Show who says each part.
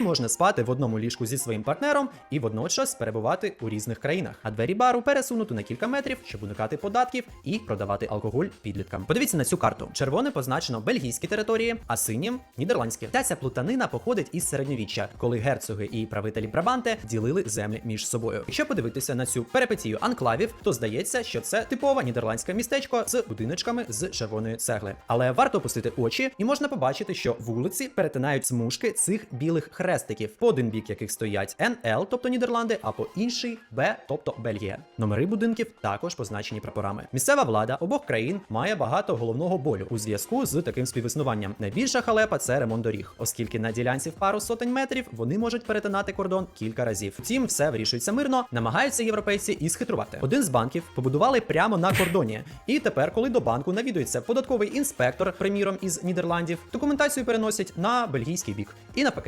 Speaker 1: Можна спати в одному ліжку зі своїм партнером і водночас перебувати у різних країнах. А двері бару пересунути на кілька метрів, щоб уникати податків і продавати алкоголь підліткам. Подивіться на цю карту. Червоне позначено бельгійські території, а синім нідерландські. Та ця плутанина походить із середньовіччя, коли герцоги і правителі Брабанте ділили землі між собою. Якщо подивитися на цю перипетію анклавів, то здається, що це типове нідерландське містечко з будиночками з червоної цегли. Але варто опустити очі, і можна побачити, що вулиці перетинають смужки цих білих хрестиків, по один бік яких стоять НЛ, тобто Нідерланди, а по інший Б, тобто Бельгія. Номери будинків також позначені прапорами. Місцева влада обох країн має багато головного болю у зв'язку з таким співіснуванням. Найбільша халепа це ремонт доріг, оскільки на ділянці в пару сотень метрів вони можуть перетинати кордон кілька разів. Втім, все вирішується мирно, намагаються європейці і схитрувати. Один з банків побудували прямо на кордоні. І тепер, коли до банку навідується податковий інспектор, приміром із Нідерландів, документацію переносять на бельгійський бік і навпаки.